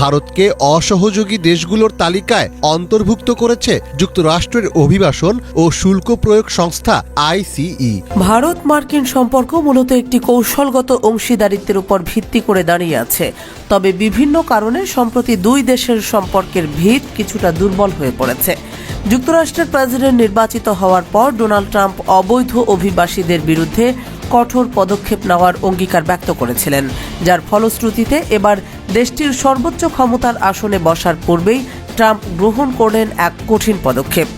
ভারতকে অসহযোগী দেশগুলোর তালিকায় অন্তর্ভুক্ত করেছে যুক্তরাষ্ট্রের অভিবাসন ও শুল্ক প্রয়োগ সংস্থা আইসিই। ভারত মার্কিন সম্পর্ক মূলত একটি কৌশলগত অংশীদারিত্বের উপর ভিত্তি করে দাঁড়িয়ে আছে। তবে বিভিন্ন কারণে সম্প্রতি দুই দেশের সম্পর্কের ভিত কিছুটা দুর্বল হয়ে পড়েছে। যুক্তরাষ্ট্রের প্রেসিডেন্ট নির্বাচিত হওয়ার পর ডোনাল্ড ট্রাম্প অবৈধ অভিবাসীদের বিরুদ্ধে কঠোর পদক্ষেপ নেওয়ার অঙ্গীকার ব্যক্ত করেছিলেন, যার ফলশ্রুতিতে এবার দেশটির সর্বোচ্চ ক্ষমতার আসনে বসার পূর্বেই ট্রাম্প গ্রহণ করলেন এক কঠিন পদক্ষেপ।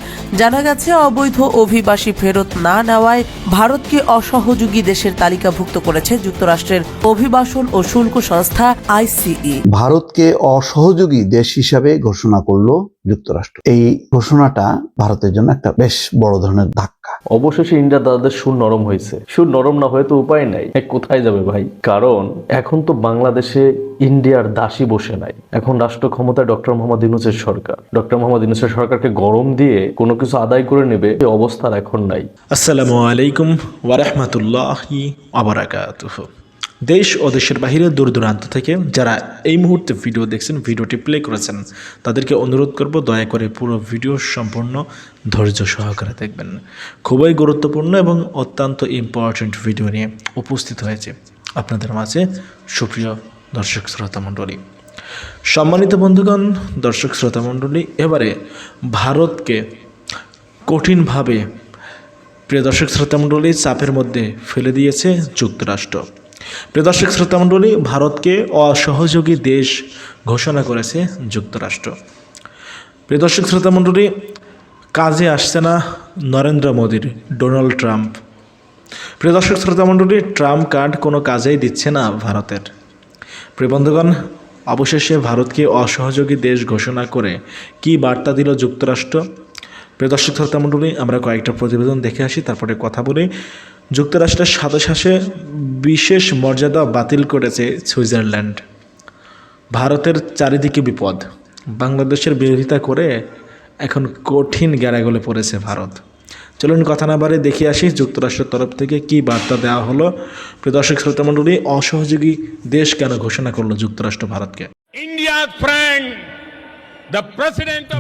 জানা গেছে, অবৈধ অভিবাসী ফেরত না নেওয়ায় ভারতকে অসহযোগী দেশের তালিকাভুক্ত করেছে যুক্তরাষ্ট্রের অভিবাসন ও শুল্ক সংস্থা আইসিই। ভারতকে অসহযোগী দেশ হিসাবে ঘোষণা করল যুক্তরাষ্ট্র। এই ঘোষণাটা ভারতের জন্য একটা বেশ বড় ধরনের ধাক্কা। অবশেষে ইন্ডিয়া দাদাদের সুর নরম হয়েছে। সুর নরম না হয়ে তো উপায় নাই। কোথায় যাবে ভাই? কারণ এখন তো বাংলাদেশে ইন্ডিয়ার দাসী বসে নাই। এখন রাষ্ট্র ক্ষমতায় ডক্টর মোহাম্মদ ইউনুসের সরকার। ডক্টর মোহাম্মদ ইউনুসের সরকারকে গরম দিয়ে কোনো কিছু আদায় করে নেবে এই অবস্থার এখন নাই। আসসালামু আলাইকুম ওয়ারহমতুল্লাহি আবরাকাতুহ দেশ ও দেশের বাহিরে দূর দূরান্ত থেকে যারা এই মুহূর্তে ভিডিও দেখছেন, ভিডিওটি প্লে করেছেন, তাদেরকে অনুরোধ করব দয়া করে পুরো ভিডিও সম্পূর্ণ ধৈর্য সহকারে দেখবেন। খুবই গুরুত্বপূর্ণ এবং অত্যন্ত ইম্পর্ট্যান্ট ভিডিও নিয়ে উপস্থিত হয়েছে আপনাদের মাঝে সুপ্রিয় দর্শক শ্রোতা মণ্ডলী। সম্মানিত বন্ধুগণ, দর্শক শ্রোতা মণ্ডলী, এবারে ভারতকে কঠিনভাবে প্রিয় দর্শক শ্রোতামণ্ডলী চাপের মধ্যে ফেলে দিয়েছে যুক্তরাষ্ট্র। প্রিয় দর্শক, শ্রোতামণ্ডলী, ভারতকে অসহযোগী দেশ ঘোষণা করেছে যুক্তরাষ্ট্র। প্রিয় দর্শক, শ্রোতামণ্ডলী, কাজে আসছে না নরেন্দ্র মোদীর, ডোনাল্ড ট্রাম্প। প্রিয় দর্শক, শ্রোতামণ্ডলী, ট্রাম্প কার্ড কোনো কাজেই দিচ্ছে না ভারতের। প্রিয় বন্ধুগণ, অবশেষে ভারতকে অসহযোগী দেশ ঘোষণা করে কি বার্তা দিল যুক্তরাষ্ট্র? প্রিয় দর্শক, শ্রোতামণ্ডলী, আমরা কয়েকটা প্রতিবেদন দেখে আসি, তারপরে কথা বলি। যুক্তরাষ্ট্রের সাথে বিশেষ মর্যাদা বাতিল করেছে সুইজারল্যান্ড। ভারতের চারিদিকে বিপদ। বাংলাদেশের বিরোধিতা করে এখন কঠিন গ্যারাগলে পড়েছে ভারত। চলুন কথা না বারে দেখে আসি যুক্তরাষ্ট্রের তরফ থেকে কি বার্তা দেওয়া হলো। প্রিয় দর্শক শ্রোতামণ্ডলী অসহযোগী দেশ কেন ঘোষণা করল যুক্তরাষ্ট্র ভারতকে? President of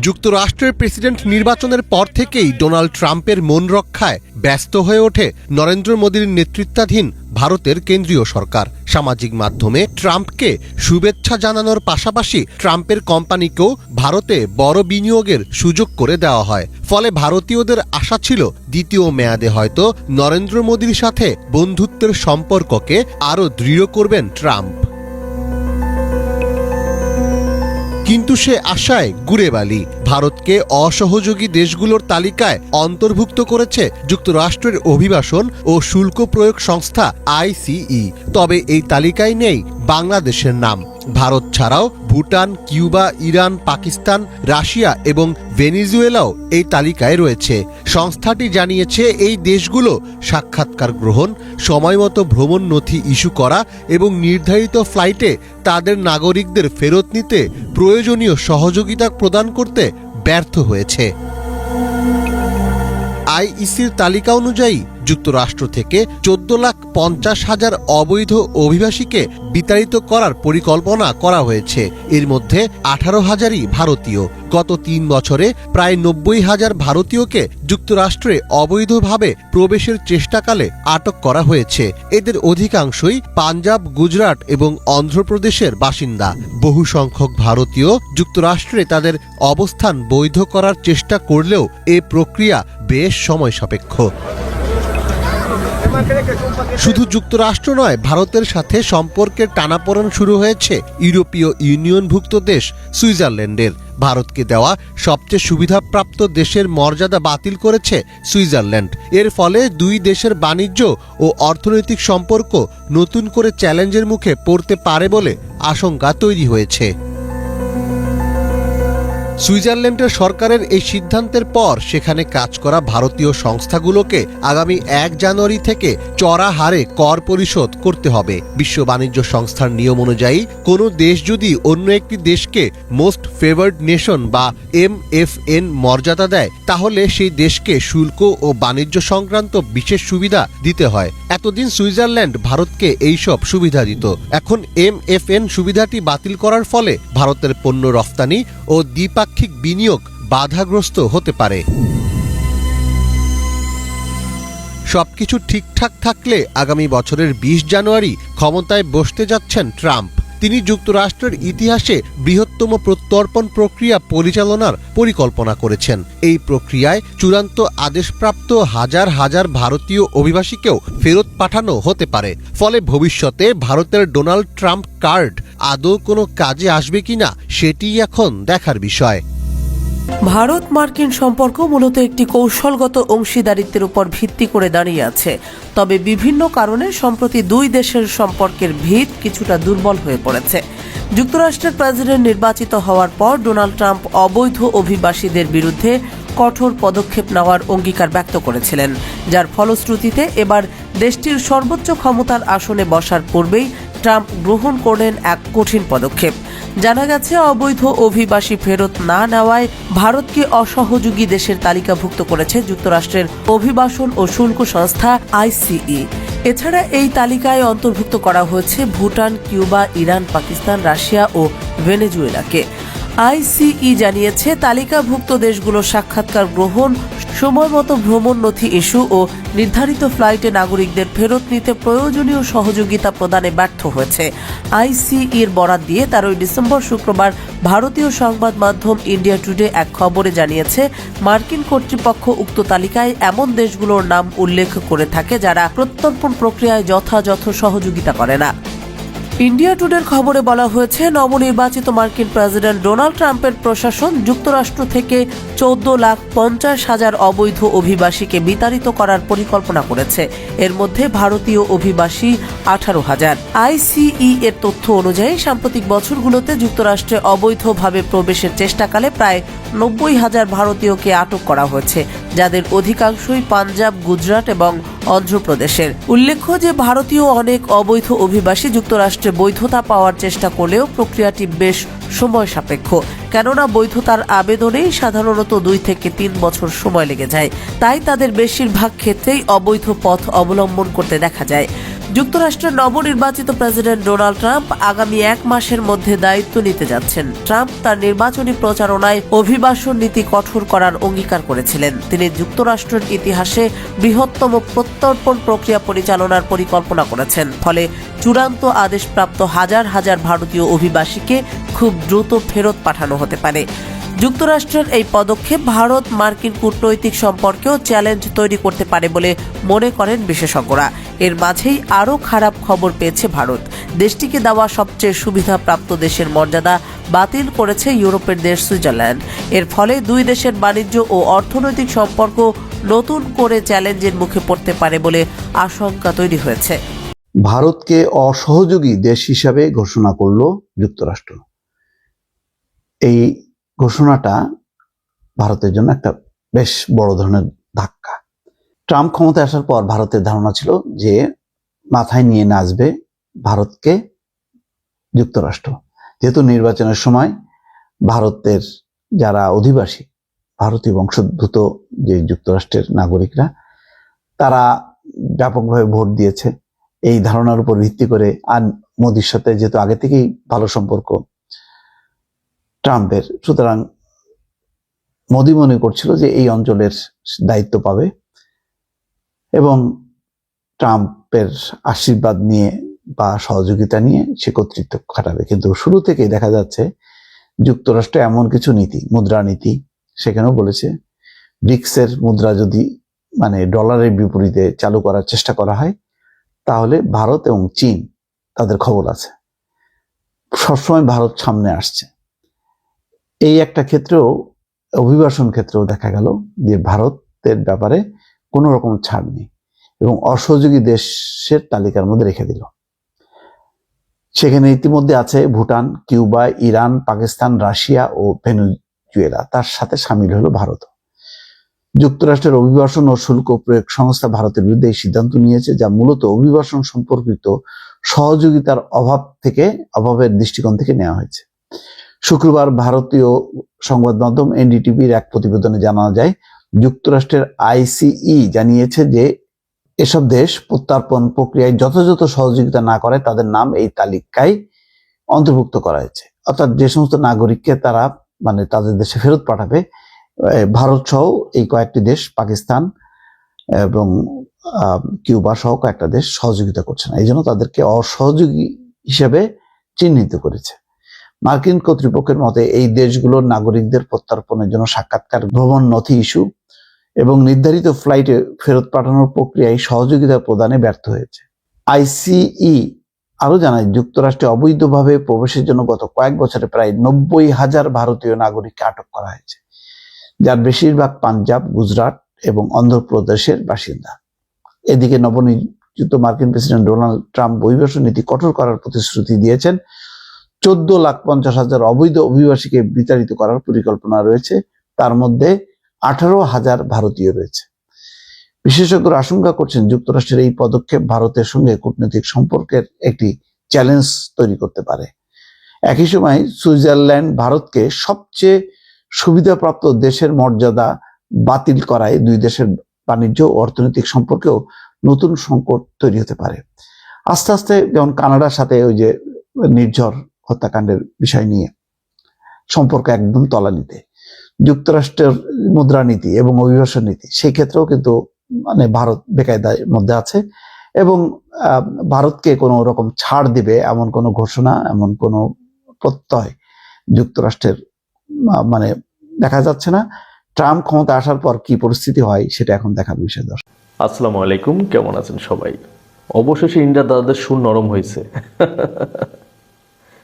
যুক্তরাষ্ট্রের প্রেসিডেন্ট নির্বাচনের পর থেকেই ডোনাল্ড ট্রাম্পের মন রক্ষায় ব্যস্ত হয়ে ওঠে নরেন্দ্র মোদীর নেতৃত্বাধীন ভারতের কেন্দ্রীয় সরকার। সামাজিক মাধ্যমে ট্রাম্পকে শুভেচ্ছা জানানোর পাশাপাশি ট্রাম্পের কোম্পানিকেও ভারতে বড় বিনিয়োগের সুযোগ করে দেওয়া হয়। ফলে ভারতীয়দের আশা ছিল দ্বিতীয় মেয়াদে হয়তো নরেন্দ্র মোদীর সাথে বন্ধুত্বের সম্পর্ককে আরও দৃঢ় করবেন ট্রাম্প। কিন্তু সে আশায় গুড়ে বালি ভারতকে অসহযোগী দেশগুলোর তালিকায় অন্তর্ভুক্ত করেছে যুক্তরাষ্ট্রের অভিবাসন ও শুল্ক প্রয়োগ সংস্থা আইসিই। তবে এই তালিকায় নেই বাংলাদেশের নাম। ভারত ছাড়াও Bhutan, Cuba, Iran, Pakistan, Russia এবং ভেনিজুয়েলাও এই তালিকায় রয়েছে। সংস্থাটি জানিয়েছে এই দেশগুলো সাক্ষাৎকার গ্রহণ, সময়মতো ভ্রমণ নথি ইস্যু করা এবং নির্ধারিত ফ্লাইটে তাদের নাগরিকদের ফেরত নিতে প্রয়োজনীয় সহযোগিতা প্রদান করতে ব্যর্থ হয়েছে। আইইসির তালিকা অনুযায়ী যুক্তরাষ্ট্র থেকে চোদ্দ লাখ পঞ্চাশ হাজার অবৈধ অভিবাসীকে বিতাড়িত করার পরিকল্পনা করা হয়েছে। এর মধ্যে আঠারো হাজারই ভারতীয়। গত তিন বছরে প্রায় নব্বই হাজার ভারতীয়কে যুক্তরাষ্ট্রে অবৈধভাবে প্রবেশের চেষ্টাকালে আটক করা হয়েছে। এদের অধিকাংশই পাঞ্জাব, গুজরাট এবং অন্ধ্রপ্রদেশের বাসিন্দা। বহু সংখ্যক ভারতীয় যুক্তরাষ্ট্রে তাদের অবস্থান বৈধ করার চেষ্টা করলেও এ প্রক্রিয়া বেশ সময় সাপেক্ষ। শুধু যুক্তরাষ্ট্র নয়, ভারতের সাথে সম্পর্কের টানাপোড়েন শুরু হয়েছে ইউরোপীয় ইউনিয়নভুক্ত দেশ সুইজারল্যান্ডের। ভারতকে দেওয়া সবচেয়ে সুবিধাপ্রাপ্ত দেশের মর্যাদা বাতিল করেছে সুইজারল্যান্ড। এর ফলে দুই দেশের বাণিজ্য ও অর্থনৈতিক সম্পর্ক নতুন করে চ্যালেঞ্জের মুখে পড়তে পারে বলে আশঙ্কা তৈরি হয়েছে। সুইজারল্যান্ডের সরকারের এই সিদ্ধান্তের পর সেখানে কাজ করা ভারতীয় সংস্থাগুলোকে আগামী এক জানুয়ারি থেকে চড়া হারে কর পরিশোধ করতে হবে। বিশ্ব বাণিজ্য সংস্থার নিয়ম অনুযায়ী, কোনো দেশ যদি অন্য একটি দেশকে মোস্ট ফেভার্ড নেশন বা এম এফ এন মর্যাদা দেয়, তাহলে সেই দেশকে শুল্ক ও বাণিজ্য সংক্রান্ত বিশেষ সুবিধা দিতে হয়। এতদিন সুইজারল্যান্ড ভারতকে এইসব সুবিধা দিত। এখন এম এফ এন সুবিধাটি বাতিল করার ফলে ভারতের পণ্য রফতানি ও দ্বিপাক্ষিক বিনিয়োগ বাধাগ্রস্ত হতে পারে। সবকিছু ঠিকঠাক থাকলে আগামী বছরের বিশ জানুয়ারি ক্ষমতায় বসতে যাচ্ছেন ট্রাম্প। তিনি যুক্তরাষ্ট্রের ইতিহাসে বৃহত্তম প্রত্যর্পণ প্রক্রিয়া পরিচালনার পরিকল্পনা করেছেন। এই প্রক্রিয়ায় চূড়ান্ত আদেশপ্রাপ্ত হাজার হাজার ভারতীয় অভিবাসীকেও ফেরত পাঠানো হতে পারে। ফলে ভবিষ্যতে ভারতের ডোনাল্ড ট্রাম্প কার্ড আদৌ কোনো কাজে আসবে কিনা সেটি এখন দেখার বিষয়। ভারত মার্কিন সম্পর্ক মূলত একটি কৌশলগত অংশীদারিত্বের উপর ভিত্তি করে দাঁড়িয়ে আছে। তবে বিভিন্ন কারণে সম্প্রতি দুই দেশের সম্পর্কের ভিত কিছুটা দুর্বল হয়ে পড়েছে। যুক্তরাষ্ট্রের প্রেসিডেন্ট নির্বাচিত হওয়ার পর ডোনাল্ড ট্রাম্প অবৈধ অভিবাসীদের বিরুদ্ধে কঠোর পদক্ষেপ নেওয়ার অঙ্গীকার ব্যক্ত করেছিলেন, যার ফলশ্রুতিতে এবার দেশটির সর্বোচ্চ ক্ষমতার আসনে বসার পূর্বেই ট্রাম্প গ্রহণ করলেন এক কঠিন পদক্ষেপ। জানা গেছে, অবৈধ অভিবাসী ফেরত না নেওয়ায় ভারতকে অসহযোগী দেশের তালিকাভুক্ত করেছে যুক্তরাষ্ট্রের অভিবাসন ও শুল্ক সংস্থা আইসিই। এছাড়া এই তালিকায় অন্তর্ভুক্ত করা হয়েছে Bhutan, Cuba, Iran, Pakistan, Russia ও ভেনেজুয়েলাকে। আইসিই জানিয়েছে, তালিকাভুক্ত দেশগুলো সাক্ষাৎকার গ্রহণ সময় মতো ভ্রমণ নথি ইস্যু ও নির্ধারিত ফ্লাইটে নাগরিকদের ফেরত নিতে প্রয়োজনীয় সহযোগিতা প্রদানে ব্যর্থ হয়েছে। আইসিইর বরাত দিয়ে তেরোই ডিসেম্বর শুক্রবার ভারতীয় সংবাদ মাধ্যম ইন্ডিয়া টুডে এক খবরে জানিয়েছে, মার্কিন কর্তৃপক্ষ উক্ত তালিকায় এমন দেশগুলোর নাম উল্লেখ করে থাকে যারা প্রত্যর্পণ প্রক্রিয়ায় যথাযথ সহযোগিতা করে না। ইন্ডিয়া টুডের খবরে বলা হয়েছে, নবনির্বাচিত মার্কিন প্রেসিডেন্ট ডোনাল্ড ট্রাম্পের প্রশাসন যুক্তরাষ্ট্র থেকে চোদ্দ লাখ পঞ্চাশ হাজার অবৈধ অভিবাসীকে বিতাড়িত করার পরিকল্পনা করেছে। এর মধ্যে ভারতীয় অভিবাসী আঠারো হাজার। আইসিই এর তথ্য অনুযায়ী, সাম্প্রতিক বছরগুলোতে যুক্তরাষ্ট্রে অবৈধভাবে প্রবেশের চেষ্টাকালে প্রায় নব্বই হাজার ভারতীয়কে আটক করা হয়েছে। যাদের অধিকাংশই পাঞ্জাব, গুজরাট এবং অন্ধ্রপ্রদেশের। উল্লেখ্য যে ভারতীয় অনেক অবৈধ অভিবাসী যুক্তরাষ্ট্রে বৈধতা পাওয়ার চেষ্টা করলেও প্রক্রিয়াটি বেশ সময় সাপেক্ষ কেননা বৈধতার আবেদনেই সাধারণত দুই থেকে তিন বছর সময় লেগে যায়। তাই তাদের বেশিরভাগ ক্ষেত্রেই অবৈধ পথ অবলম্বন করতে দেখা যায়। যুক্তরাষ্ট্রের নবনির্বাচিত প্রেসিডেন্ট ডোনাল্ড ট্রাম্প আগামী এক মাসের মধ্যে দায়িত্ব নিতে যাচ্ছেন। ট্রাম্প তার নির্বাচনী প্রচারণায় অভিবাসন নীতি কঠোর করার অঙ্গীকার করেছিলেন। তিনি যুক্তরাষ্ট্রের ইতিহাসে বৃহত্তম প্রত্যর্পণ প্রক্রিয়া পরিচালনার পরিকল্পনা করেছেন। ফলে চূড়ান্ত আদেশপ্রাপ্ত হাজার হাজার ভারতীয় অভিবাসীকে খুব দ্রুত ফেরত পাঠানো হতে পারে। যুক্তরাষ্ট্রের এই পদক্ষেপ ভারত মার্কিন কূটনৈতিক সম্পর্কেও চ্যালেঞ্জ তৈরি করতে পারে বলে মনে করেন বিশেষজ্ঞরা। এর মাঝেই আরও খারাপ খবর পেয়েছে ভারত। দেশটিকে দেওয়া সবচেয়ে সুবিধাপ্রাপ্ত দেশের মর্যাদা বাতিল করেছে ইউরোপের দেশ সুইজারল্যান্ড। এর ফলে দুই দেশের বাণিজ্য ও অর্থনৈতিক সম্পর্ক নতুন করে চ্যালেঞ্জের মুখে পড়তে পারে বলে আশঙ্কা তৈরি হয়েছে। ভারতকে অসহযোগী দেশ হিসাবে ঘোষণা করল যুক্তরাষ্ট্র। এই ঘোষণাটা ভারতের জন্য একটা বেশ বড় ধরনের ধাক্কা। ট্রাম্প ক্ষমতায় আসার পর ভারতের ধারণা ছিল যে মাথায় নিয়ে নাচবে ভারতকে যুক্তরাষ্ট্র। যেহেতু নির্বাচনের সময় ভারতের যারা অধিবাসী, ভারতীয় বংশোদ্ভূত যে যুক্তরাষ্ট্রের নাগরিকরা, তারা ব্যাপকভাবে ভোট দিয়েছে। এই ধারণার উপর ভিত্তি করে আর মোদির সাথে যেহেতু আগে থেকেই ভালো সম্পর্ক ট্রাম্পের। সুতরাং মোদি মনে করছিল যে এই অঞ্চলের দায়িত্ব পাবে এবং ট্রাম্পের আশীর্বাদ নিয়ে বা সহযোগিতা নিয়ে সে কর্তৃত্ব খাটাবে। কিন্তু শুরু থেকেই দেখা যাচ্ছে যুক্তরাষ্ট্র এমন কিছু নীতি, মুদ্রা নীতি, সেখানেও বলেছে ব্রিক্সের মুদ্রা যদি মানে ডলারের বিপরীতে চালু করার চেষ্টা করা হয়, তাহলে ভারত এবং চীন তাদের খবর আছে। সবসময় ভারত সামনে আসছে। এই একটা ক্ষেত্রেও, অভিবাসন ক্ষেত্রেও দেখা গেল যে ভারতের ব্যাপারে কোনো রকম ছাড় নেই এবং অসহযোগী দেশের তালিকার মধ্যে রেখে দিল। সেখানে ইতিমধ্যে আছে Bhutan, Cuba, Iran, Pakistan, Russia ও ভেনু ভেনেজুয়েলা। তার সাথে সামিল হলো ভারত। যুক্তরাষ্ট্রের অভিবাসন ও শুল্ক প্রয়োগ সংস্থা ভারতের বিরুদ্ধে এই সিদ্ধান্ত নিয়েছে যা মূলত অভিবাসন সম্পর্কিত সহযোগিতার অভাব থেকে, অভাবের দৃষ্টিকোণ থেকে নেওয়া হয়েছে। শুক্রবার ভারতীয় সংবাদ মাধ্যম এনডিটিভির এক প্রতিবেদনে জানানো যায়, যুক্তরাষ্ট্রের আইসিই জানিয়েছে যে এসব দেশ প্রত্যার্পণ প্রক্রিয়ায় যথাযথ সহযোগিতা না করে তাদের নাম এই তালিকায় অন্তর্ভুক্ত করা হয়েছে। অর্থাৎ যে সমস্ত নাগরিককে তারা মানে তাদের দেশে ফেরত পাঠাবে ভারত সহ এই কয়েকটি দেশ, পাকিস্তান এবং কিউবা সহ কয়েকটা দেশ সহযোগিতা করছে না। এই জন্য তাদেরকে অসহযোগী হিসেবে চিহ্নিত করেছে। মার্কিন কর্তৃপক্ষের মতে এই দেশগুলোর নাগরিকদের প্রত্যর্পণের জন্য সাক্ষাৎকার ভ্রমণ নথি ইস্যু এবং নির্ধারিত ফ্লাইটে ফেরত পাঠানোর প্রক্রিয়ায় সহযোগিতা প্রদানে ব্যর্থ হয়েছে। আইসিই আরও জানায়, যুক্তরাষ্ট্রে অবৈধভাবে প্রবেশের জন্য গত কয়েক বছরে প্রায় নব্বই হাজার ভারতীয় নাগরিককে আটক করা হয়েছে, যার বেশিরভাগ পাঞ্জাব, গুজরাট এবং অন্ধ্রপ্রদেশের বাসিন্দা। এদিকে নবনিযুক্ত মার্কিন প্রেসিডেন্ট ডোনাল্ড ট্রাম্প অভিবাসন নীতি কঠোর করার প্রতিশ্রুতি দিয়েছেন। চোদ্দ লাখ পঞ্চাশ হাজার অবৈধ অভিবাসীকে বিতাড়িত করার পরিকল্পনা রয়েছে। তার মধ্যে আঠারো হাজার ভারতীয় রয়েছে। বিশেষজ্ঞরা আশঙ্কা করছেন যুক্তরাষ্ট্রের এই পদক্ষেপ ভারতের সঙ্গে কূটনৈতিক সম্পর্কের একটি চ্যালেঞ্জ তৈরি করতে পারে। একই সময় সুইজারল্যান্ড ভারতকে সবচেয়ে সুবিধাপ্রাপ্ত দেশের মর্যাদা বাতিল করায় দুই দেশের বাণিজ্য ও অর্থনৈতিক সম্পর্কেও নতুন সংকট তৈরি হতে পারে। আস্তে আস্তে যেমন কানাডার সাথে ওই যে নির্ঝর হত্যাকাণ্ডের বিষয় নিয়ে সম্পর্ক একদম তলানিতে। যুক্তরাষ্ট্রের মুদ্রানীতি এবং অভিবাসন নীতি, সেই ক্ষেত্রেও কিন্তু মানে ভারত বেকায়দার মধ্যে আছে এবং ভারতকে কোনো রকম ছাড় দিবে এমন কোনো ঘোষণা, এমন কোনো প্রত্যয় যুক্তরাষ্ট্রের মানে দেখা যাচ্ছে না। ট্রাম্প ক্ষমতা আসার পর কি পরিস্থিতি হয় সেটা এখন দেখার বিষয় দর্শক। আসসালামু আলাইকুম, কেমন আছেন সবাই? অবশেষে ইন্ডিয়া দাদাদের সুর নরম হয়েছে।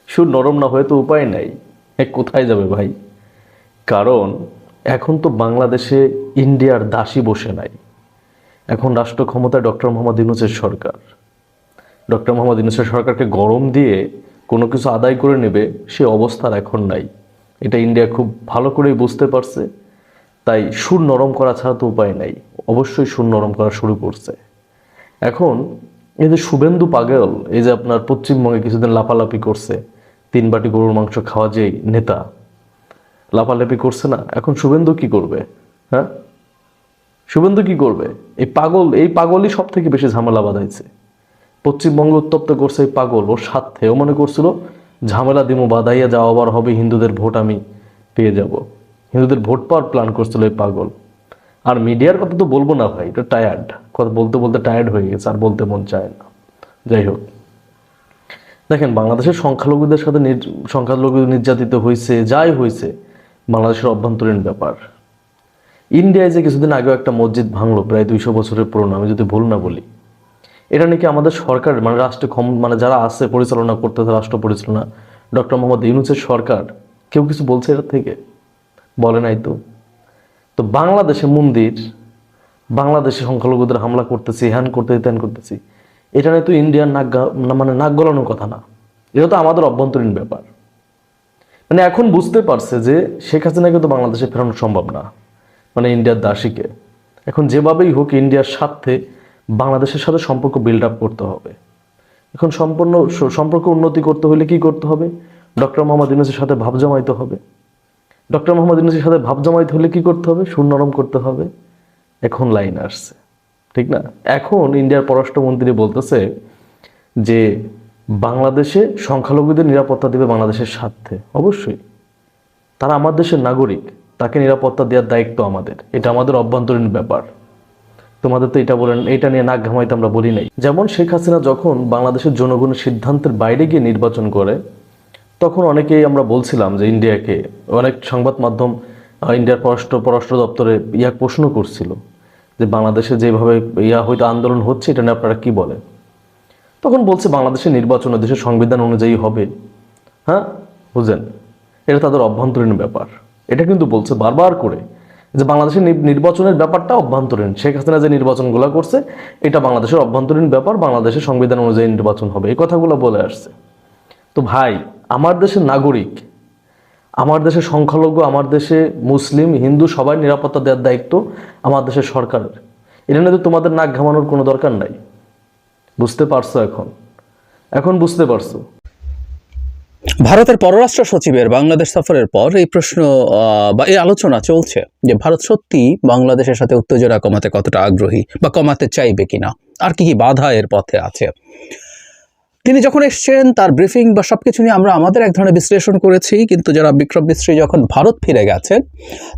সুর নরম না হয়ে তো উপায় নাই। কোথায় যাবে ভাই? কারণ এখন তো বাংলাদেশে ইন্ডিয়ার দাসী বসে নাই। এখন রাষ্ট্র ক্ষমতায় ডক্টর মোহাম্মদ ইউনুসের সরকার। ডক্টর মোহাম্মদ ইউনুসের সরকারকে গরম দিয়ে কোনো কিছু আদায় করে নেবে সে অবস্থার এখন নাই। এটা ইন্ডিয়া খুব ভালো করেই বুঝতে পারছে। তাই সুর নরম করা ছাড়া তো উপায় নাই। অবশ্যই সুর নরম করা শুরু করছে। এখন এই যে শুভেন্দু পাগল, এই যে আপনার পশ্চিমবঙ্গে কিছুদিন লাফালাফি করছে তিন বাটি গরুর মাংস খাওয়া যেই নেতা। লাফালাফি করছে না। এখন শুভেন্দু কি করবে? হ্যাঁ? শুভেন্দু কি করবে? এই পাগল, এই পাগলই সব থেকে বেশি ঝামেলা বাঁধাইছে। পশ্চিমবঙ্গ উত্তপ্ত করছে এই পাগল, ওর স্বার্থে। ও মনে করছিল, ঝামেলা দিমো বাদাইয়া যাওয়া আবার হবে হিন্দুদের ভোট, আমি পেয়ে যাব। হিন্দুদের ভোট পাওয়ার প্ল্যান করছিল এই পাগল। আর মিডিয়ার কথা তো বলব না ভাই, এটা টায়ার্ড কথা বলতে বলতে টায়ার্ড হয়ে গেছে, আর বলতে মন চায় না। যাই হোক। দেখেন, বাংলাদেশের সংখ্যালঘুদের সাথে সংখ্যালঘু নির্যাতিত হয়েছে যাই হয়েছে বাংলাদেশের অভ্যন্তরীণ ব্যাপার। ইন্ডিয়ায় যে কিছুদিন আগেও একটা মসজিদ ভাঙলো, প্রায় দুইশো বছরের পুরনো, আমি যদি ভুল না বলি। এটা নাকি আমাদের সরকার মানে রাষ্ট্র ক্ষম- মানে যারা আছে, পরিচালনা করতেছে রাষ্ট্র পরিচালনা, ডক্টর মোহাম্মদ ইউনুসের সরকার, কেউ কিছু বলছে এটার থেকে? বলে নাই তো? তো বাংলাদেশে মন্দির, বাংলাদেশে সংখ্যালঘুদের হামলা করতেছি, হ্যান করতেছি ত্যান করতেছি এটা নিয়ে তো ইন্ডিয়ার নাক মানে নাক গলানোর কথা না। এটা তো আমাদের অভ্যন্তরীণ ব্যাপার। মানে এখন বুঝতে পারছে যে শেখ হাসিনাকে তো বাংলাদেশে ফেরানো সম্ভব না মানে ইন্ডিয়ার দাসীকে। এখন যেভাবেই হোক ইন্ডিয়ার স্বার্থে বাংলাদেশের সাথে সম্পর্ক বিল্ড আপ করতে হবে। এখন সম্পূর্ণ সম্পর্ক উন্নতি করতে হলে কি করতে হবে? ডক্টর মোহাম্মদ ইউনুসের সাথে ভাব জমাইতে হবে। ডক্টর মোহাম্মদ ইউনুসের সাথে ভাব জমাইতে হলে কি করতে হবে? সুর নরম করতে হবে। এখন লাইন আসছে। ঠিক না? এখন ইন্ডিয়ার পররাষ্ট্রমন্ত্রী বলতেছে যে বাংলাদেশে সংখ্যালঘুদের নিরাপত্তা দেবে বাংলাদেশের স্বার্থে। অবশ্যই। তারা আমার দেশের নাগরিক। তাকে নিরাপত্তা দেওয়ার দায়িত্ব আমাদের। এটা আমাদের অভ্যন্তরীণ ব্যাপার। তোমাদের তো এটা বলেন, এটা নিয়ে নাক ঘামাইতে আমরা বলি নাই। যেমন শেখ হাসিনা যখন বাংলাদেশের জনগণের সিদ্ধান্তের বাইরে গিয়ে নির্বাচন করে, তখন অনেকেই আমরা বলছিলাম যে ইন্ডিয়াকে। অনেক সংবাদ মাধ্যম ইন্ডিয়ার পররাষ্ট্র পররাষ্ট্র দপ্তরে ইয়া প্রশ্ন করছিল। যে বাংলাদেশে যেভাবে ইয়া হয়তো আন্দোলন হচ্ছে, এটা নিয়ে আপনারা কি বলেন? তখন বলছে বাংলাদেশের নির্বাচন দেশের সংবিধান অনুযায়ী হবে। হ্যাঁ? বুঝলেন এটা তাদের অভ্যন্তরীণ ব্যাপার। এটা কিন্তু বলছে বারবার করে যে বাংলাদেশের নির্বাচনের ব্যাপারটা অভ্যন্তরীণ। শেখ হাসিনা যে নির্বাচনগুলো করছে, এটা বাংলাদেশের অভ্যন্তরীণ ব্যাপার, বাংলাদেশের সংবিধান অনুযায়ী নির্বাচন হবে। এই কথাগুলো বলে আসছে। তো ভাই, আমার দেশের নাগরিক আমার দেশে সংখ্যালঘু, আমার দেশে মুসলিম, হিন্দু, সবাই নিরাপত্তা দেওয়ার দায়িত্ব আমার দেশের সরকারের। এটা নিয়ে তো তোমাদের নাক ঘামানোর কোনো দরকার নাই। বুঝতে পারছ এখন? এখন বুঝতে পারছ? ভারতের পররাষ্ট্র সচিবের বাংলাদেশ সফরের পর এই প্রশ্ন বা এই আলোচনা চলছে যে ভারত সত্যি বাংলাদেশের সাথে উত্তেজনা কমাতে কতটা আগ্রহী বা কমাতে চাইবে কিনা? আর কি কি বাধা এর পথে আছে? তিনি যখন এসছেন, তার ব্রিফিং বা সব কিছু নিয়ে আমরা আমাদের এক ধরনের বিশ্লেষণ করেছি। কিন্তু যারা বিক্রম মিস্ত্রি যখন ভারত ফিরে গেছেন,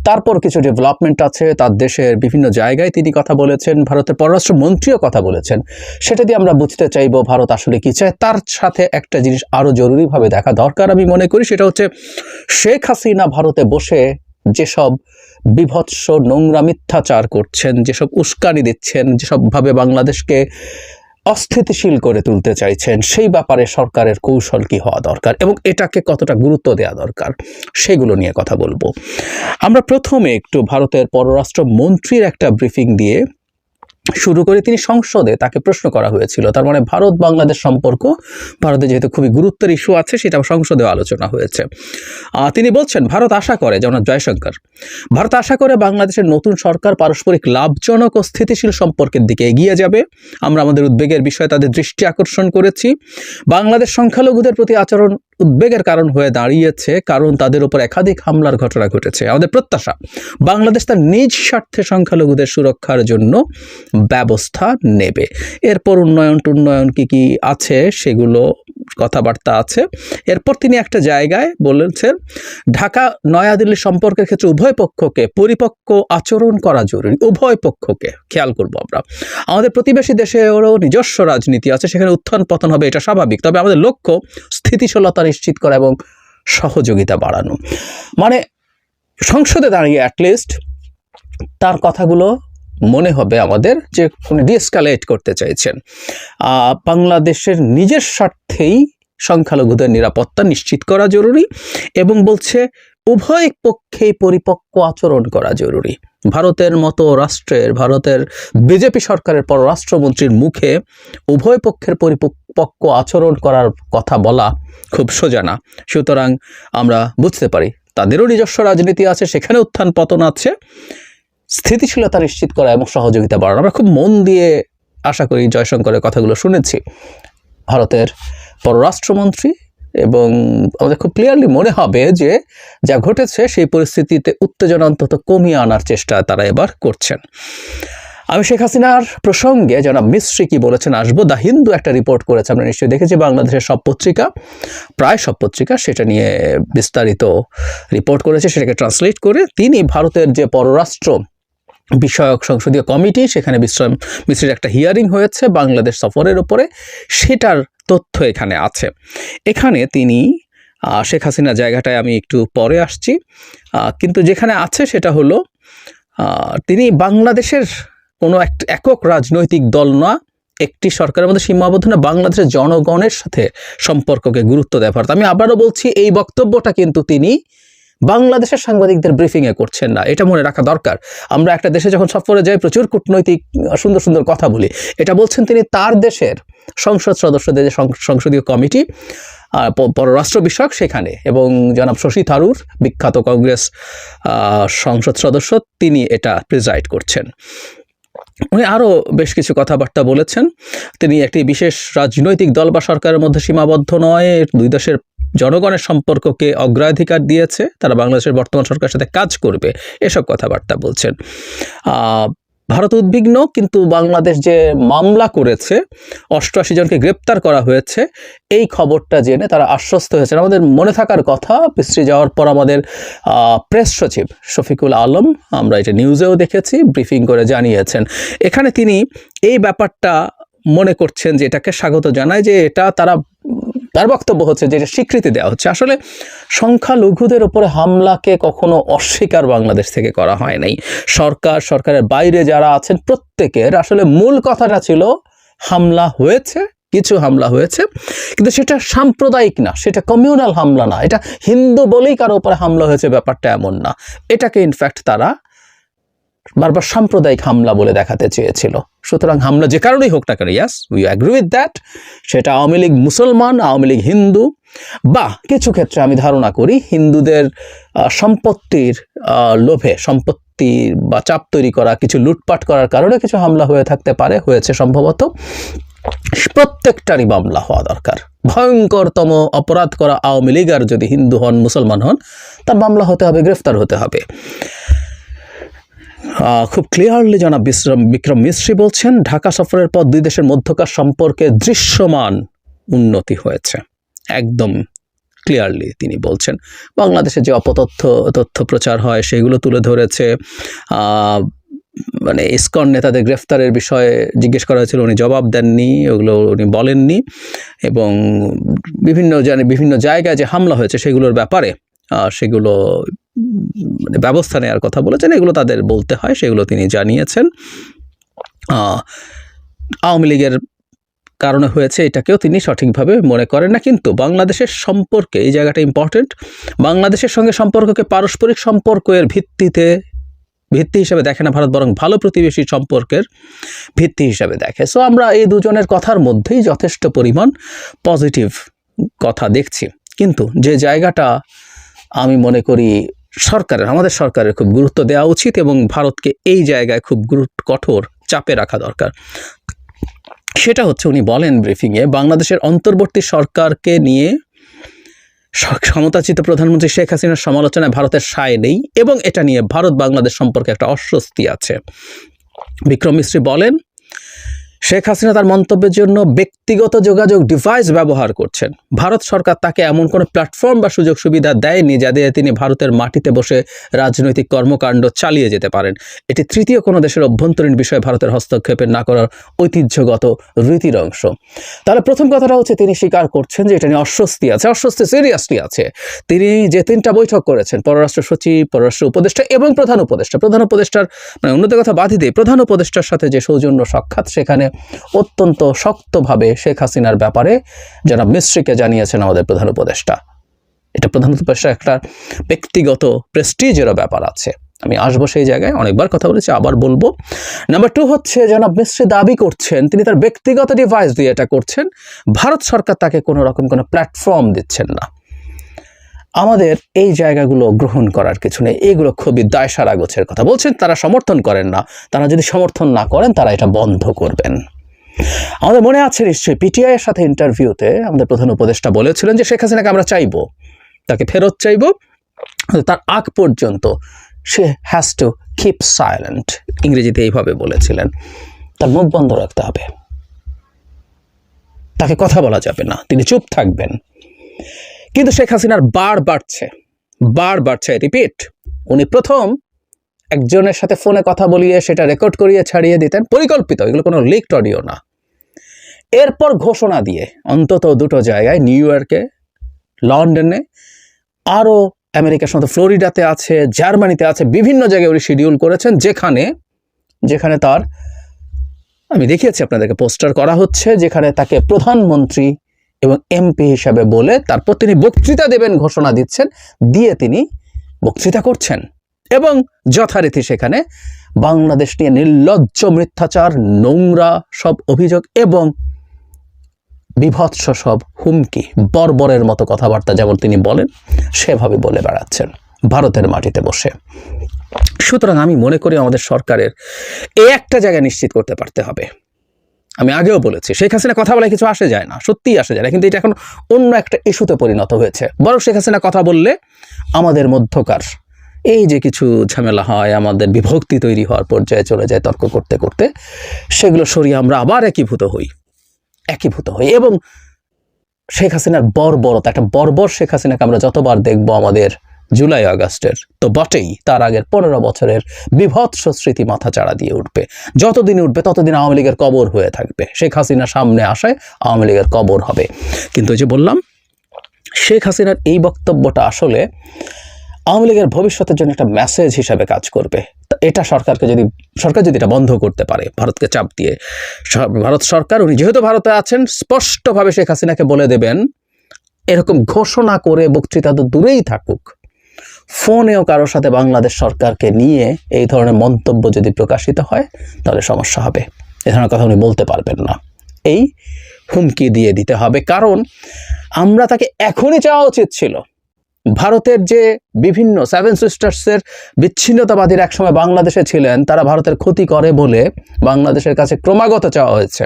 তারপর কিছু ডেভেলপমেন্ট আছে, তার দেশের বিভিন্ন জায়গায় তিনি কথা বলেছেন, ভারতের পররাষ্ট্রমন্ত্রীও কথা বলেছেন। সেটা দিয়ে আমরা বুঝতে চাইব ভারত আসলে কী চায়। তার সাথে একটা জিনিস আরও জরুরিভাবে দেখা দরকার আমি মনে করি, সেটা হচ্ছে শেখ হাসিনা ভারতে বসে যেসব বিভৎস নোংরা মিথ্যাচার করছেন, যেসব উস্কানি দিচ্ছেন, যেসবভাবে বাংলাদেশকে অস্থিতিশীল করে তুলতে চাইছেন, সেই ব্যাপারে সরকারের কৌশল কি হওয়া দরকার এবং এটাকে কতটা গুরুত্ব দেওয়া দরকার, সেগুলো নিয়ে কথা বলব। আমরা প্রথমে একটু ভারতের পররাষ্ট্র মন্ত্রীর একটা ব্রিফিং দিয়ে শুরু করে তিনি সংসদে তাকে প্রশ্ন করা হয়েছিল। তার মানে ভারত বাংলাদেশ সম্পর্ক, ভারতে যেহেতু খুবই গুরুত্বের ইস্যু আছে, সেটা সংসদে আলোচনা হয়েছে। তিনি বলছেন, ভারত আশা করে যেমন জয়শঙ্কর, ভারত আশা করে বাংলাদেশের নতুন সরকার পারস্পরিক লাভজনক ও স্থিতিশীল সম্পর্কের দিকে এগিয়ে যাবে। আমরা আমাদের উদ্বেগের বিষয়ে তাদের দৃষ্টি আকর্ষণ করেছি। বাংলাদেশ সংখ্যালঘুদের প্রতি আচরণ উদ্বেগের কারণ হয়ে দাঁড়িয়েছে কারণ তাদের উপর একাধিক হামলার ঘটনা ঘটেছে। আমাদের প্রত্যাশা, বাংলাদেশ তার নিজ স্বার্থে সংখ্যালঘুদের সুরক্ষার জন্য ব্যবস্থা নেবে। এরপর উন্নয়ন টুন্নয়ন কী কী আছে সেগুলো কথাবার্তা আছে। এরপর তিনি একটা জায়গায় বলেছেন, ঢাকা নয়াদিল্লি সম্পর্কের ক্ষেত্রে উভয় পক্ষকে পরিপক্ক আচরণ করা জরুরি। উভয় পক্ষকে। খেয়াল করব আমরা। আমাদের প্রতিবেশী দেশেরও নিজস্ব রাজনীতি আছে, সেখানে উত্থান পতন হবে, এটা স্বাভাবিক। তবে আমাদের লক্ষ্য স্থিতিশীলতা নিশ্চিত করা এবং সহযোগিতা বাড়ানো। মানে সংসদে দাঁড়িয়ে অ্যাটলিস্ট তার কথাগুলো মনে হবে আমাদের যে উনি ডিএসকালেট করতে চাইছেন। বাংলাদেশের নিজের স্বার্থেই সংখ্যালঘুদের নিরাপত্তা নিশ্চিত করা জরুরি এবং বলছে উভয় পক্ষেই পরিপক্ক আচরণ করা জরুরি। ভারতের মতো রাষ্ট্রের, ভারতের বিজেপি সরকারের পররাষ্ট্রমন্ত্রীর মুখে উভয় পক্ষের পরিপক্ক আচরণ করার কথা বলা খুব সোজা না। সুতরাং আমরা বুঝতে পারি, তাদেরও নিজস্ব রাজনীতি আছে, সেখানে উত্থান পতন আছে। স্থিতিশীলতা নিশ্চিত করা এবং সহযোগিতা বাড়ানো। আমরা খুব মন দিয়ে আশা করি জয়শঙ্করের কথাগুলো শুনেছি। ভারতের পররাষ্ট্রমন্ত্রী এবং আমাদের খুব ক্লিয়ারলি মনে হবে যে যা ঘটেছে, সেই পরিস্থিতিতে উত্তেজনা অন্তত কমিয়ে আনার চেষ্টা তারা এবার করছেন। আমি শেখ হাসিনার প্রসঙ্গে যারা মিস্ত্রি কি বলেছেন আসব। দ্য হিন্দু একটা রিপোর্ট করেছে, আমরা নিশ্চয়ই দেখেছি বাংলাদেশের সব পত্রিকা, প্রায় সব পত্রিকা সেটা নিয়ে বিস্তারিত রিপোর্ট করেছে, সেটাকে ট্রান্সলেট করে তিনি ভারতের যে পররাষ্ট্র বিষয়ক সংসদীয় কমিটি, সেখানে বিশ্রাম মিশ্রের একটা হিয়ারিং হয়েছে বাংলাদেশ সফরের ওপরে সেটার তথ্য এখানে আছে। এখানে তিনি শেখ হাসিনা জায়গাটায় আমি একটু পরে আসছি। কিন্তু যেখানে আছে সেটা হলো তিনি বাংলাদেশের কোনো এক, একক রাজনৈতিক দল না, একটি সরকারের মধ্যে সীমাবদ্ধ না, বাংলাদেশের জনগণের সাথে সম্পর্ককে গুরুত্ব দেওয়া ভারত আমি আবারও বলছি, এই বক্তব্যটা কিন্তু তিনি বাংলাদেশের সাংবাদিকদের ব্রিফিংয়ে করছেন না। এটা মনে রাখা দরকার। আমরা একটা দেশে যখন সফরে যাই, প্রচুর কূটনৈতিক সুন্দর সুন্দর কথা বলি। এটা বলছেন তিনি তার দেশের সংসদ সদস্যদের যে সংসদীয় কমিটি পররাষ্ট্র বিষয়ক সেখানে। এবং জনাব শশী থারুর বিখ্যাত কংগ্রেস সংসদ সদস্য, তিনি এটা প্রিজাইড করছেন। উনি আরও বেশ কিছু কথাবার্তা বলেছেন। তিনি একটি বিশেষ রাজনৈতিক দল বা সরকারের মধ্যে সীমাবদ্ধ নয়। দুই দেশের জনগণের সম্পর্ককে অগ্রাধিকার দিয়েছে, তারা বাংলাদেশের বর্তমান সরকারের সাথে কাজ করবে, এসব কথাবার্তা বলছেন। ভারত উদ্বিগ্ন, কিন্তু বাংলাদেশ যে মামলা করেছে, অষ্টআশি জনকে গ্রেপ্তার করা হয়েছে, এই খবরটা জেনে তারা আশ্বস্ত হয়েছেন। আমাদের মনে থাকার কথা পিস্ত্রি যাওয়ার পর আমাদের প্রেস সচিব শফিকুল আলম, আমরা এটা নিউজেও দেখেছি, ব্রিফিং করে জানিয়েছেন। এখানে তিনি এই ব্যাপারটা মনে করছেন যে এটাকে স্বাগত জানায় যে এটা তারা তার বক্তব্য হচ্ছে যে এটা স্বীকৃতি দেওয়া হচ্ছে। আসলে সংখ্যালঘুদের উপরে হামলাকে কখনো অস্বীকার বাংলাদেশ থেকে করা হয় নাই। সরকার, সরকারের বাইরে যারা আছেন প্রত্যেকের আসলে মূল কথাটা ছিল, হামলা হয়েছে, কিছু হামলা হয়েছে, কিন্তু সেটা সাম্প্রদায়িক না, সেটা কমিউনাল হামলা না। এটা হিন্দু বলেই কারও উপরে হামলা হয়েছে, ব্যাপারটা এমন না। এটাকে ইনফ্যাক্ট তারা বারবার সাম্প্রদায়িক হামলা বলে দেখাতে চেয়েছিল। সুতরাং হামলা যে কারণেই হোক না কেন yes we agree with that সেটা আওয়ামী লীগ মুসলমান, আওয়ামী লীগ হিন্দু। বা কিছু ক্ষেত্রে আমি ধারণা করি হিন্দুদের সম্পত্তির লোভে, সম্পত্তি বা চাপ তৈরি করা, কিছু লুটপাট করার কারণে কিছু হামলা হয়ে থাকতে পারে, হয়েছে সম্ভবত। প্রত্যেকটারই মামলা হওয়া দরকার। ভয়ঙ্করতম অপরাধ করা আওয়ামী লীগ আর যদি হিন্দু হন, মুসলমান হন, তার মামলা হতে হবে, গ্রেফতার হতে হবে। খুব ক্লিয়ারলি জনাব বিশ্রাম, বিক্রম মিশ্রী বলছেন, ঢাকা সফরের পর দুই দেশের মধ্যকার সম্পর্কে দৃশ্যমান উন্নতি হয়েছে। একদম ক্লিয়ারলি তিনি বলছেন। বাংলাদেশে যে অপতথ্য, তথ্য প্রচার হয়, সেগুলো তুলে ধরেছে মানে ইসকন নেতাদের গ্রেফতারের বিষয়ে জিজ্ঞেস করা হয়েছিল, উনি জবাব দেননি, ওগুলো উনি বলেননি এবং বিভিন্ন জানে, বিভিন্ন জায়গায় যে হামলা হয়েছে, সেগুলোর ব্যাপারে সেগুলো মানে ব্যবস্থা নেওয়ার কথা বলেছেন, এগুলো তাদের বলতে হয়, সেগুলো তিনি জানিয়েছেন। আওয়ামী লীগের কারণে হয়েছে, এটাকেও তিনি সঠিকভাবে মনে করেন না, কিন্তু বাংলাদেশের সম্পর্কে, এই জায়গাটা ইম্পর্টেন্ট বাংলাদেশের সঙ্গে সম্পর্ককে পারস্পরিক সম্পর্কের ভিত্তিতে, ভিত্তি হিসেবে দেখে না ভারত, বরং ভালো প্রতিবেশী সম্পর্কের ভিত্তি হিসেবে দেখে। সো আমরা এই দুজনের কথার মধ্যেই যথেষ্ট পরিমাণ পজিটিভ কথা দেখছি। কিন্তু যে জায়গাটা আমি মনে করি সরকারের, আমাদের সরকারের খুব গুরুত্ব দেওয়া উচিত এবং ভারতকে এই জায়গায় খুব গুরুত্ব কঠোর চাপে রাখা দরকার। সেটা হচ্ছে উনি বলেন ব্রিফিংয়ে, বাংলাদেশের অন্তর্বর্তী সরকারকে নিয়ে ক্ষমতাচ্যুত প্রধানমন্ত্রী শেখ হাসিনার সমালোচনায় ভারতের সায় নেই এবং এটা নিয়ে ভারত বাংলাদেশ সম্পর্কে একটা অস্বস্তি আছে। বিক্রম মিশ্রী বলেন শেখ হাসিনা তার মন্তব্যের জন্য ব্যক্তিগত যোগাযোগ ডিভাইস ব্যবহার করছেন। ভারত সরকার তাকে এমন কোনো প্ল্যাটফর্ম বা সুযোগ সুবিধা দেয়নি যা দিয়ে তিনি ভারতের মাটিতে বসে রাজনৈতিক কর্মকাণ্ড চালিয়ে যেতে পারেন। এটি তৃতীয় কোনো দেশের অভ্যন্তরীণ বিষয়ে ভারতের হস্তক্ষেপের না করার ঐতিহ্যগত রীতির অংশ। তাহলে প্রথম কথাটা হচ্ছে, তিনি স্বীকার করছেন যে এটা নিয়ে অস্বস্তি আছে, অস্বস্তি সিরিয়াসলি আছে। তিনি যে তিনটা বৈঠক করেছেন, পররাষ্ট্র সচিব, পররাষ্ট্র উপদেষ্টা এবং প্রধান উপদেষ্টা, প্রধান উপদেষ্টার মানে অন্যদের কথা বাদই দিয়ে প্রধান উপদেষ্টার সাথে যে সৌজন্য সাক্ষাৎ সেখানে অত্যন্ত শক্তভাবে শেখ হাসিনার ব্যাপারে জনাব মিশ্রিকে জানিয়েছেন আমাদের প্রধান উপদেষ্টা। এটা প্রধান উপদেষ্টা একটা ব্যক্তিগত প্রেস্টিজেরও ব্যাপার আছে। আমি আসব সেই জায়গায়, অনেকবার কথা বলেছি, আবার বলব। নাম্বার টু হচ্ছে, জনাব মিশ্রি দাবি করছেন, তিনি তার ব্যক্তিগত ডিভাইস দিয়ে এটা করছেন। ভারত সরকার তাকে কোনো রকম কোনো প্ল্যাটফর্ম দিচ্ছেন না। আমাদের এই জায়গাগুলো গ্রহণ করার কিছু নেই। এগুলো খুবই দায়সারা গোছের কথা। বলছেন, তারা সমর্থন করেন না। তারা যদি সমর্থন না করেন, তারা এটা বন্ধ করবেন। আমাদের মনে আছে নিশ্চয়ই, পিটিআই এর সাথে ইন্টারভিউতে আমাদের প্রধান উপদেষ্টা বলেছিলেন যে, শেখ হাসিনাকে আমরা চাইব, তাকে ফেরত চাইব। তার আগ পর্যন্ত সে হ্যাজ টু কিপ সাইলেন্ট ইংরেজিতে এইভাবে বলেছিলেন। তার মুখ বন্ধ রাখতে হবে। তাকে কথা বলা যাবে না। তিনি চুপ থাকবেন। কিন্তু শেখ হাসিনার বার বাড়ছে বার বাড়ছে রিপিট উনি প্রথম একজনের সাথে ফোনে কথা বলিয়ে সেটা রেকর্ড করিয়ে ছাড়িয়ে দিতেন, পরিকল্পিত, এগুলো কোনো লিকড অডিও না। এরপর ঘোষণা দিয়ে, অন্তত দুটো জায়গায় নিউ ইয়র্কে লন্ডনে আরও আমেরিকার সাথে ফ্লোরিডাতে আছে, জার্মানিতে আছে, বিভিন্ন জায়গায় উনি শিডিউল করেছেন, যেখানে যেখানে তার, আমি দেখিয়েছি আপনাদেরকে, পোস্টার করা হচ্ছে, যেখানে তাকে প্রধানমন্ত্রী এবং এমপি হিসাবে বলে তারপর তিনি বক্তৃতা দেবেন, ঘোষণা দিচ্ছেন, দিয়ে তিনি বক্তৃতা করছেন। এবং যথারীতি সেখানে বাংলাদেশ নিয়ে নির্লজ্জ মিথ্যাচার, নোংরা সব অভিযোগ এবং বিভৎস সব হুমকি, বর্বরের মতো কথাবার্তা যেমন তিনি বলেন, সেভাবে বলে বেড়াচ্ছেন ভারতের মাটিতে বসে। সুতরাং আমি মনে করি আমাদের সরকারের এই একটা জায়গা নিশ্চিত করতে পারতে হবে। আমি আগেও বলেছি, শেখ হাসিনা কথা বলে কিছু আসে যায় না, সত্যিই আসে যায় না, কিন্তু এটা এখন অন্য একটা ইস্যুতে পরিণত হয়েছে। বরং শেখ হাসিনা কথা বললে আমাদের মধ্যকার এই যে কিছু ঝামেলা হয়, আমাদের বিভক্তি তৈরি হওয়ার পর্যায়ে চলে যায় তর্ক করতে করতে, সেগুলো সরিয়ে আমরা আবার একীভূত হই একীভূত হই। এবং শেখ হাসিনার বর্বরতা, একটা বর্বর শেখ হাসিনাকে আমরা যতবার দেখব আমাদের জুলাই আগস্টের। তো বটেই তার আগের পনেরো বছরের বিভৎস স্মৃতি মাথা চাড়া দিয়ে উঠবে। যতদিন উঠবে, ততদিন আওয়ামী লীগের কবর হয়ে থাকবে। শেখ হাসিনা সামনে আসায় আওয়ামী লীগের কবর হবে। কিন্তু ওই যে বললাম, শেখ হাসিনার এই বক্তব্যটা আসলে আওয়ামী লীগের ভবিষ্যতের জন্য একটা মেসেজ হিসাবে কাজ করবে। এটা সরকারকে যদি, সরকার যদি এটা বন্ধ করতে পারে, ভারতকে চাপ দিয়ে ভারত সরকার, উনি যেহেতু ভারতে আছেন, স্পষ্টভাবে শেখ হাসিনাকে বলে দেবেন, এরকম ঘোষণা করে বক্তৃতা তো দূরেই থাকুক। ফোনেও কারোর সাথে বাংলাদেশ সরকারকে নিয়ে এই ধরনের মন্তব্য যদি প্রকাশিত হয়, তাহলে সমস্যা হবে। এ ধরনের কথা উনি বলতে পারবেন না। এই হুমকি দিয়ে দিতে হবে। কারণ আমরা তাকে এখনই চাওয়া উচিত ছিল। ভারতের যে বিভিন্ন সেভেন সিস্টার্সের বিচ্ছিন্নতাবাদীর একসময় বাংলাদেশে ছিলেন, তারা ভারতের ক্ষতি করে বলে বাংলাদেশের কাছে ক্রমাগত চাওয়া হয়েছে।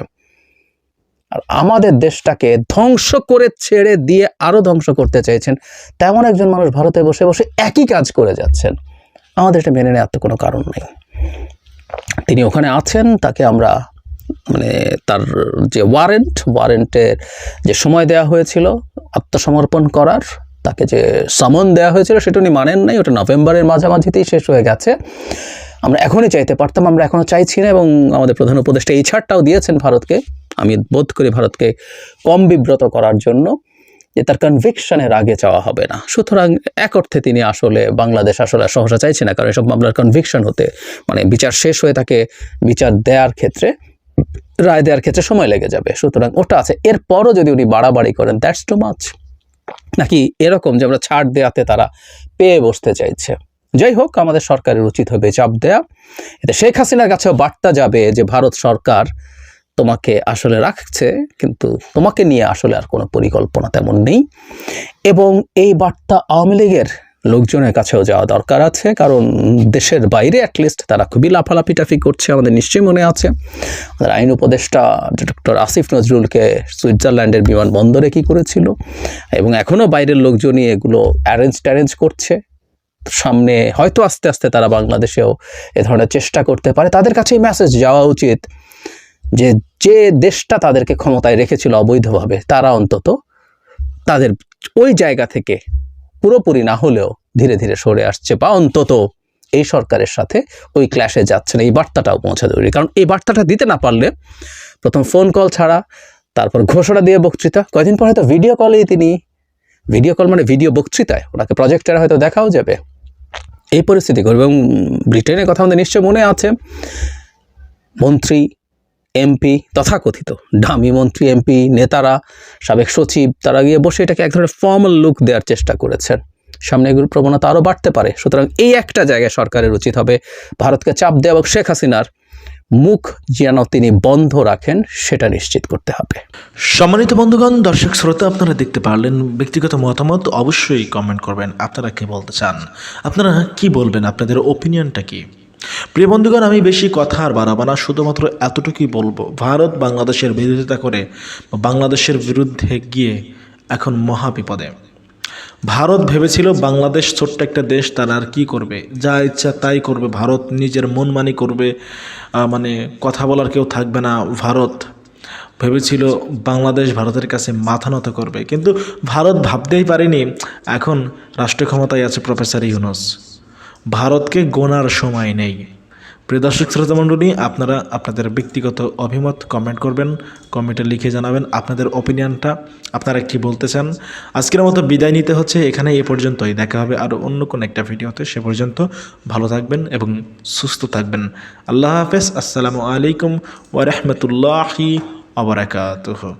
আর আমাদের দেশটাকে ধ্বংস করে ছেড়ে দিয়ে আরও ধ্বংস করতে চাইছেন তেমন একজন মানুষ ভারতে বসে বসে একই কাজ করে যাচ্ছেন। আমাদের এটা মেনে নেওয়ার তো কোনো কারণ নেই। তিনি ওখানে আছেন, তাকে আমরা মানে তার যে ওয়ারেন্ট ওয়ারেন্টের যে সময় দেওয়া হয়েছিল, আত্মসমর্পণ করার, তাকে যে সামন দেওয়া হয়েছিল, সেটা উনি মানেন নাই, ওটা নভেম্বরের মাঝামাঝিতেই শেষ হয়ে গেছে। আমরা এখনই চাইতে পারতাম, আমরা এখনও চাইছি না এবং আমাদের প্রধান উপদেষ্টা এই ছাড়টাও দিয়েছেন ভারতকে। আমি বোধ করি ভারতকে কম বিব্রত করার জন্য যে তার কনভিকশনের আগে চাওয়া হবে না। সুতরাং এক অর্থে তিনি আসলে বাংলাদেশ আসলে সহসা চাইছে না, কারণ এসব মামলার কনভিকশন হতে মানে বিচার শেষ হয়ে তাকে বিচার দেওয়ার ক্ষেত্রে, রায় দেওয়ার ক্ষেত্রে সময় লেগে যাবে। সুতরাং ওটা আছে। এরপরও যদি উনি বাড়াবাড়ি করেন দ্যাটস টু মাচ নাকি এরকম যে আমরা ছাড় দেওয়াতে তারা পেয়ে বসতে চাইছে? যাই হোক, আমাদের সরকারের উচিত হবে চাপ দেয়া। এতে শেখ হাসিনার কাছেও বার্তা যাবে যে, ভারত সরকার তোমাকে আসলে রাখছে, কিন্তু তোমাকে নিয়ে আসলে আর কোনো পরিকল্পনা তেমন নেই। এবং এই বার্তা আওয়ামী লীগের লোকজনের কাছেও যাওয়া দরকার আছে, কারণ দেশের বাইরে অ্যাটলিস্ট তারা খুবই লাফালাফি টাফি করছে, আমাদের নিশ্চয়ই মনে আছে। আমাদের আইন উপদেষ্টা ডক্টর আসিফ নজরুলকে সুইজারল্যান্ডের বিমানবন্দরে কী করেছিল, এবং এখনও বাইরের লোকজনই এগুলো অ্যারেঞ্জ ট্যারেঞ্জ করছে। সামনে হয়তো আস্তে আস্তে তারা বাংলাদেশেও এ ধরনের চেষ্টা করতে পারে। তাদের কাছে এই মেসেজ যাওয়া উচিত যে যে দেশটা তাদেরকে ক্ষমতায় রেখেছিল অবৈধভাবে, তারা অন্তত তাদের ওই জায়গা থেকে পুরোপুরি না হলেও ধীরে ধীরে সরে আসছে বা অন্তত এই সরকারের সাথে ওই ক্ল্যাশে যাচ্ছে না। এই বার্তাটাও পৌঁছে জরুরি কারণ এই বার্তাটা দিতে না পারলে প্রথম ফোন কল ছাড়া, তারপর ঘোষণা দিয়ে বক্তৃতা। কয়দিন পর হয়তো ভিডিও কলেই তিনি ভিডিও কল মানে ভিডিও বক্তৃতায়, ওনাকে প্রজেক্টরে হয়তো দেখাও যাবে। এই পরিস্থিতি ঘটবে এবং ব্রিটেনের কথা আমাদের নিশ্চয় মনে আছে। মন্ত্রী, এমপি তথাকথিত ডামি মন্ত্রী, এমপি নেতারা, সাবেক সচিব, তারা গিয়ে বসে এটাকে এক ধরনের ফর্মাল লুক দেওয়ার চেষ্টা করেছেন। সামনে এগুলোর প্রবণতা আরও বাড়তে পারে। সুতরাং এই একটা জায়গায় সরকারের উচিত হবে। ভারতকে চাপ দেওয়া এবং শেখ হাসিনার মুখ যেন তিনি বন্ধ রাখেন, সেটা নিশ্চিত করতে হবে। সম্মানিত বন্ধুগণ, দর্শক শ্রোতা, আপনারা দেখতে পারলেন ব্যক্তিগত মতামত, অবশ্যই কমেন্ট করবেন। আপনারা কি বলতে চান? আপনারা কি বলবেন? আপনাদের ওপিনিয়নটা কি? প্রিয় বন্ধুগণ, আমি বেশি কথা আর বাড়াবো না, শুধুমাত্র এতটুকুই বলব। ভারত বাংলাদেশের বিরোধিতা করে বাংলাদেশের বিরুদ্ধে গিয়ে এখন মহা বিপদে ভারত ভেবেছিল বাংলাদেশ ছোট্ট একটা দেশ, তারা আর কী করবে? যা ইচ্ছা তাই করবে। ভারত নিজের মন মানি করবে। মানে কথা বলার কেউ থাকবে না। ভারত ভেবেছিল বাংলাদেশ ভারতের কাছে মাথা নত করবে। কিন্তু ভারত ভাবতেই পারেনি, এখন রাষ্ট্র ক্ষমতায় আছে প্রফেসর ইউনুস। ভারতকে গোনার সময় নেই। প্রিয় দর্শক শ্রোতা মণ্ডলী, আপনারা আপনাদের ব্যক্তিগত অভিমত কমেন্ট করবেন কমেন্টে লিখে জানাবেন আপনাদের ওপিনিয়নটা আপনারা কি বলতে চান আজকের মতো বিদায় নিতে হচ্ছে, এখানে এ পর্যন্তই। দেখা হবে আরও অন্য কোনো একটা ভিডিওতে, সে পর্যন্ত ভালো থাকবেন এবং সুস্থ থাকবেন। আল্লাহ হাফেজ, আসসালামু আলাইকুম ওয়া রাহমাতুল্লাহি ওয়া বারাকাতুহু।